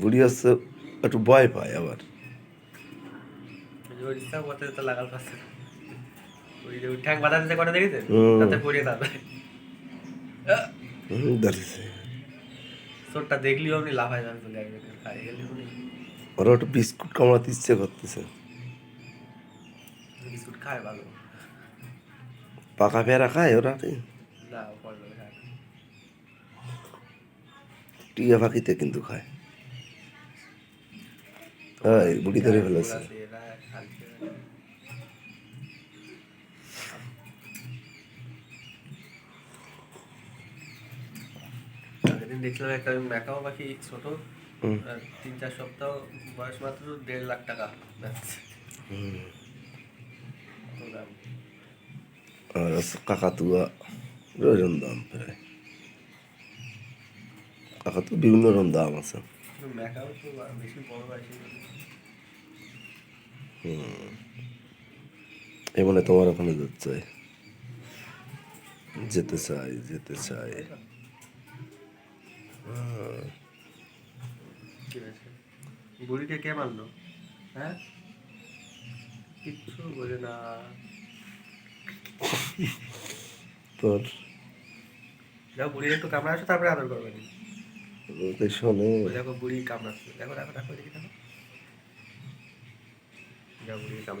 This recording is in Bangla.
বুড়ি হচ্ছে একটু ভয় পায় আবার। ওরা একটু বিস্কুট কামড়াতে ইচ্ছে করতেছে। বিস্কুট খায় ভালো। পাকা পেয়ারা খায় ওরা টিয়া পাখিতে কিন্তু খায়। বুড়ি ধরে ফেলেছে। দেখলাম একটা ম্যাকাও পাখি ছোট তিন চার সপ্তাহ বয়স মাত্র দেড় লাখ টাকা আর কাকাতুয়া ওইরকম দাম প্রায়। কাকাতুয়া বিভিন্ন রকম দাম আছে। ম্যাকাও তো বা- বেশি বড় না। এমনে তোমার ওখানে যেতে চাই। যেতে চাই যেতে চাই। বুড়িকে কে মারলো? হ্যাঁ? কিচ্ছু বোঝে না। তোর দেখো বুড়ির একটু কামড়া আসো তারপরে আদর করবেন ওকে শোনে। দেখো বুড়ি কামড়াচ্ছে। দেখো দেখো দেখি দেখো দেখো। বুড়ি কামড়া